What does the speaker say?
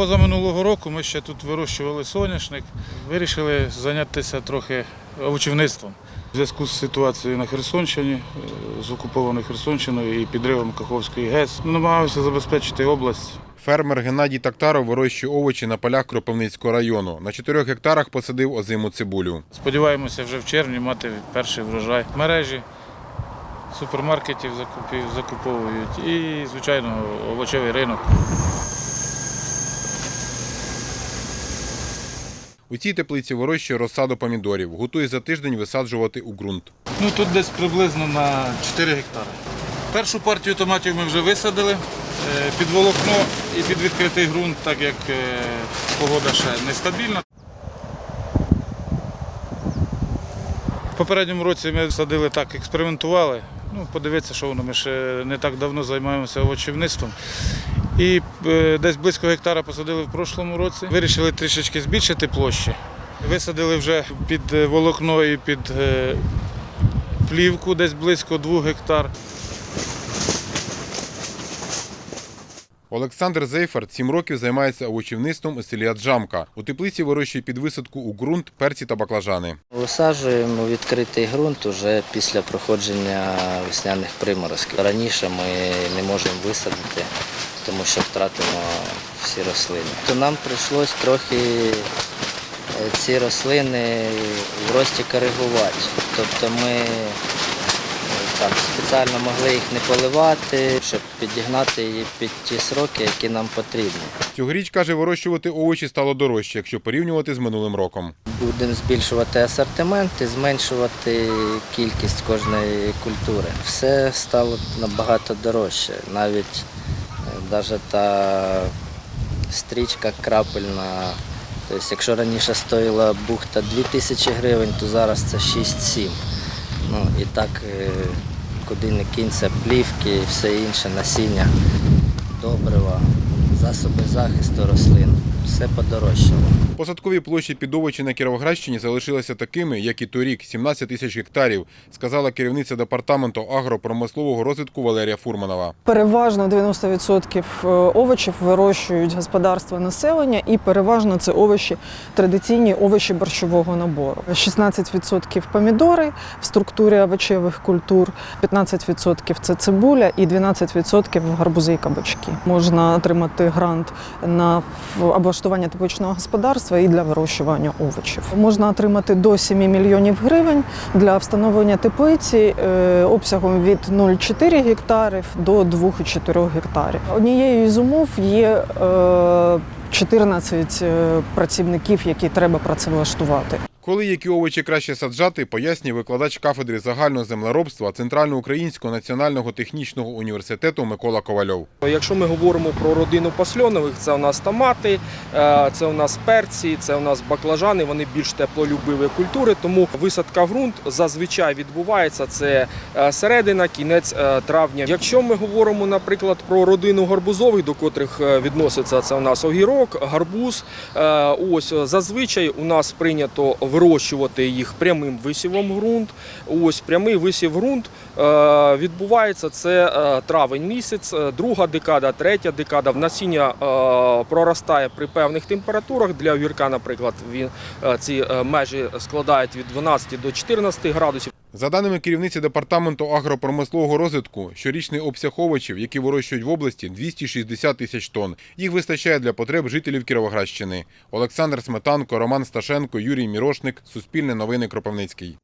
позаминулого року ми ще тут вирощували соняшник. Вирішили зайнятися трохи овочівництвом. У зв'язку з ситуацією на Херсонщині, е, з окупованою Херсонщиною і підривом Каховської ГЕС, намагаємося забезпечити область Фермер Геннадій Тактаров вирощує овочі на полях Кропивницького району. На 4 гектарах посадив озиму цибулю. Сподіваємося вже в червні мати перший врожай. Мережі супермаркетів закуповують і, звичайно, овочевий ринок. У цій теплиці вирощує розсаду помідорів. Готує за тиждень висаджувати у ґрунт. Ну тут десь приблизно на 4 гектари. Першу партію томатів ми вже висадили е, під волокно і під відкритий ґрунт, так як е, погода ще нестабільна. В попередньому році ми садили так, експериментували. Ну, подивитися, що воно. Ми ще не так давно займаємося овочівництвом. І е, десь близько гектара посадили в прошлому році. Вирішили трішечки збільшити площі. Висадили вже під е, волокно і під е, плівку десь близько 2 гектар. Олександр Зейферт 7 років займається овочівництвом у селі Аджамка. У теплиці вирощує під висадку у ґрунт перці та баклажани. Висаджуємо відкритий ґрунт уже після проходження весняних приморозків. Раніше ми не можемо висадити, тому що втратимо всі рослини. То нам прийшлось трохи е, ці рослини в рості коригувати. Тобто ми е, так, спеціально могли їх не поливати, щоб підігнати її під ті сроки, які нам потрібні. Цьогоріч, каже, вирощувати овочі стало дорожче, якщо порівнювати з минулим роком. Будемо збільшувати асортимент і зменшувати кількість кожної культури. Все стало набагато дорожче. Навіть навіть та стрічка крапельна. Тобто, якщо раніше стоїла бухта 2000 гривень, то зараз це 6-7. Ну і так е, куди не кінця, плівки і все інше, насіння, добрива, засоби захисту рослин. Все подорожчало. Посадкові площі під овочі на Кіровоградщині залишилися такими, як і торік 17 тисяч гектарів, сказала керівниця департаменту агропромислового розвитку Валерія Фурманова. Переважно 90% овочів вирощують господарства населення, і переважно це овочі, традиційні овочі борщового набору. 16% помідори в структурі овочевих культур, 15% це цибуля і 12% гарбузи і кабачки. Можна отримати грант на в- облаштування тепличного господарства і для вирощування овочів. Можна отримати до 7 мільйонів гривень для встановлення теплиці е, обсягом від 0,4 гектарів до 2,4 гектарів. Однією з умов є е, 14 е, працівників, які треба працевлаштувати. Коли які овочі краще саджати, пояснює викладач кафедри загального землеробства Центральноукраїнського національного технічного університету Микола Ковальов. Якщо ми говоримо про родину пасльонових, це у нас томати, е, це у нас перці, це у нас баклажани, вони більш теплолюбиві культури, тому висадка в ґрунт зазвичай відбувається це е, середина, кінець е, травня. Якщо ми говоримо, наприклад, про родину гарбузових, до котрих відноситься це у нас огірок, гарбуз. Ось зазвичай у нас прийнято вирощувати їх прямим висівом ґрунт. Ось прямий висів ґрунт е, відбувається це е, травень місяць, е, друга декада, третя декада. Насіння проростає при певних температурах. Для огірка, наприклад, він ці межі складають від 12 до 14 градусів. За даними керівниці департаменту агропромислового розвитку, щорічний обсяг овочів, які вирощують в області, 260 тисяч тонн. Їх вистачає для потреб жителів Кіровоградщини. Олександр Сметанко, Роман Сташенко, Юрій Мірошник. Суспільне новини Кропивницький.